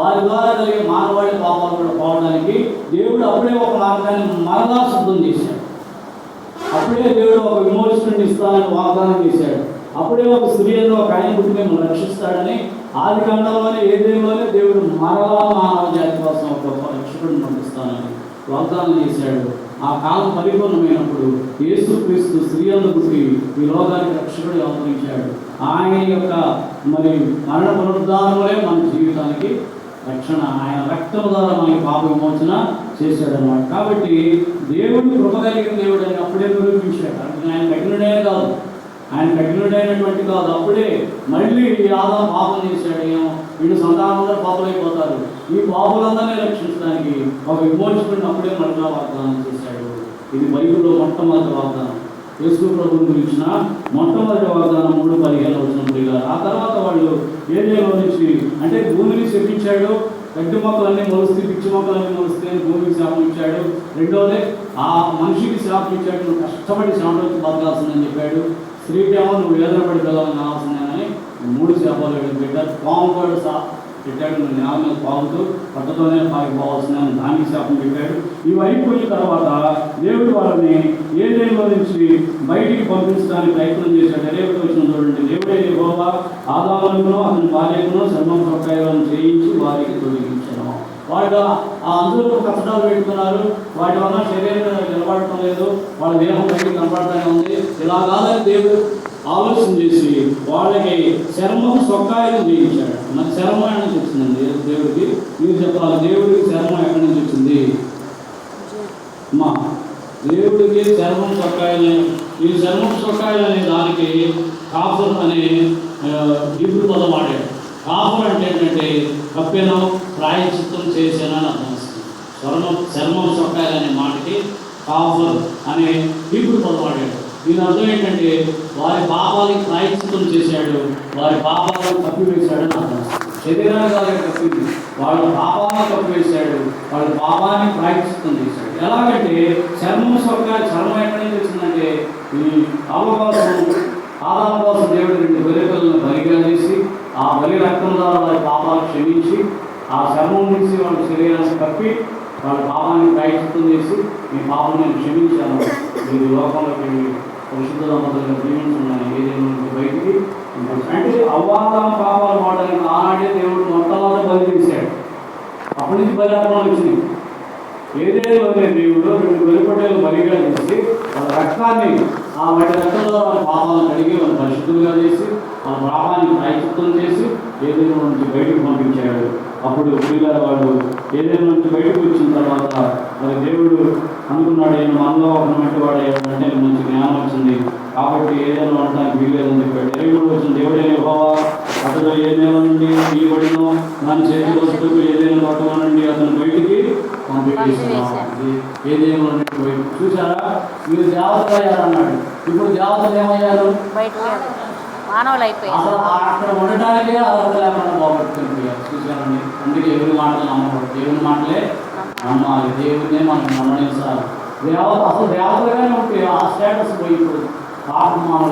వారి ద్వారా కలిగే మానవాళి పాపాలు కూడా పోవడానికి దేవుడు అప్పుడే ఒక మార్గాన్ని మరలా శుద్ధం చేశాడు. అప్పుడే దేవుడు ఒక విమోచకుడిని ఇస్తానని వాగ్దానం చేశాడు. అప్పుడే ఒక స్త్రీలో ఒక ఆయన పుట్టి మిమ్మల్ని రక్షిస్తాడని ఆది కాండంలోనే ఏ దేవులోనే దేవుడు మరలా మానవ జాతి కోసం ఒక రక్షకుడిని పంపిస్తానని వాగ్దానం చేశాడు. ఆ కాలం పరిపూర్ణమైనప్పుడు యేసు క్రీస్తు స్త్రీలను పుట్టి ఈ లోకానికి రక్షకుడు అవతరించాడు. ఆయన యొక్క మరి మరణ పునరుద్ధారములే మన జీవితానికి రక్షణ. ఆయన రక్తం ద్వారా మనకి పాప విమోచన చేశాడనమాట కాబట్టి దేవుడు కృప కలిగిన దేవుడు అని అప్పుడే నిరూపించాడు. అంటే ఆయన కఠినుడే కాదు. ఆయన కఠినుడైనటువంటి కాదు. అప్పుడే మళ్ళీ ఆదా పాపం చేశాడు. ఏమో వీళ్ళు సంతానంలో పాపలైపోతారు. ఈ పాపులందరినీ రక్షించడానికి ఒక విమోచకుడిని అప్పుడే మళ్ళీ వాగ్దానం చేశాడు. ఇది బైబిల్లో మొట్టమొదటి వాగ్దానం. యేసు ప్రభుని గురించిన మొట్టమొదటి వాగ్దానం మూడు పదిహేను వచ్చిన ఆ తర్వాత వాళ్ళు ఏరియాలో నుంచి అంటే భూమిని చెప్పించాడు గడ్డి మొక్కలన్నీ మొలుస్తాయి పిచ్చి మొక్కలన్నీ మొలుస్తాయి అని భూమికి శాపం ఇచ్చాడు. రెండోదే ఆ మనిషికి శాపం ఇచ్చాడు నువ్వు కష్టపడి శాపం బతకాల్సిందని చెప్పాడు. స్త్రీకేమో నువ్వు వేదనపడి వెళ్ళాలని కావాల్సిందేనని మూడు శాపాలు పెట్టారు పాము కూడా పెట్టాడు. నువ్వు నేల మీద పట్టతోనే పారిపోవాల్సిందని దానికి శాపం పెట్టాడు. ఇవి అయిపోయిన తర్వాత దేవుడు వాళ్ళని ఏ దేవులో నుంచి బయటికి పంపించడానికి ప్రయత్నం చేశాడు? దేవుడు వచ్చిన చూడండి దేవుడే యెహోవా ఆదాములను అతని భార్యకును శర్మం ప్రకారం చేయించి వారికి తొలగించను. వాళ్ళు ఆ అందరూ కష్టాలు పెట్టుకున్నారు. వాటి వల్ల శరీరం నిలబడటం లేదు. వాళ్ళ దేహం బయటికి కనపడతానే ఉంది. ఇలా కాదని దేవుడు ఆలోచన చేసి వాళ్ళకి చర్మం సొక్కాయలు చేయించాడు. మరి చర్మం ఎక్కడి నుంచి వచ్చిందండి? దేవుడికి. మీరు చెప్పాలి దేవుడికి చర్మం ఎక్కడి నుంచి వచ్చింది? మా. దేవుడికి చర్మం సొక్కాయలు ఈ చర్మం సొక్కాయలు అనే దానికి కాఫర్ అనే హిబ్రూ పదం వాడాడు కాఫర్ అంటే ఏంటంటే కప్పెను ప్రాయచిత్తం చేశానని అర్థం వస్తుంది. స్వర్ణం చర్మం సొక్కాయలు అనే మాటకి కాఫర్ అనే హిబ్రూ పదం వాడాడు దీని అర్థం ఏంటంటే వారి పాపాలకి ప్రాయశ్చితం చేశాడు వారి పాపాలను కప్పివేశాడని అర్థం. శరీరాన్ని కాదు కప్పింది వాళ్ళ పాపాలను కప్పివేశాడు వాళ్ళ పాపాన్ని ప్రాయశ్చితం చేశాడు. ఎలాగంటే చర్మం సొక్క చర్మం ఎక్కడి నుంచి వచ్చిందంటే ఈ అవకాశం ఆదాం కోసం దేవుడు రెండు బలికలను బలిగా చేసి ఆ బలి రక్తం ద్వారా వారి పాపాలు క్షమించి ఆ చర్మం నుంచి వాళ్ళ శరీరాన్ని కప్పి వాళ్ళ పాపాన్ని ప్రాయచిత్తం చేసి మీ పాపం నేను క్షమించాను. మీరు లోకంలోకి పరిశుద్ధ దంపతులుగా జీవించున్నాను ఏదైనా నుంచి బయటికి అంటే అవ్వాదం పాపాలు పోవడానికి ఆనాడే దేవుడు మొట్టమొదటి బలి తీశాడు అప్పటి నుంచి బలి అర్పణ వచ్చింది. వచ్చినాయి ఏదేలోనే దేవుడు రెండు బలిపటేలు బలిగా చేసి వాళ్ళ రక్తాన్ని ఆ వాటి రక్తంలో వాళ్ళ పాపాలను కడిగి వాళ్ళ పరిశుద్ధులుగా చేసి వాళ్ళ పాపాన్ని ప్రాయచిత్తం చేసి ఏదైనా నుంచి బయటకు పంపించాడు. అప్పుడు పిల్లల వాడు ఏదైనా నుంచి బయటకు వచ్చిన తర్వాత మరి దేవుడు అనుకున్నాడు ఈయన మనలో ఒక మట్టి వాడు అంటే మంచి జ్ఞానం వచ్చింది. కాబట్టి ఏదైనా అనడానికి వీల్లేదని చెప్పాడు. దేవుడు వచ్చిన దేవుడైన యెహోవా అతడు ఏ నెల నుండి ఈ పడినో నన్ను చేతి వస్తువు ఏదైనా పట్టమనండి అతను బయటికి పంపించేస్తున్నాం ఏదేమో చూసారా మీరు జాగ్రత్త అయ్యారన్నాడు. ఇప్పుడు జాగ్రత్తలు ఏమయ్యారు? మానవులు అయిపోయారు అందుకే ఎవరి మాటలు నమ్మకూడదు. దేవుని మాటలే నమ్మాలి. దేవుడినే మనం నమ్మనించాలి అసలు దేవతలుగానే ఉంటే ఆ స్టేటస్ పోయి ఇప్పుడు పాప మానవులు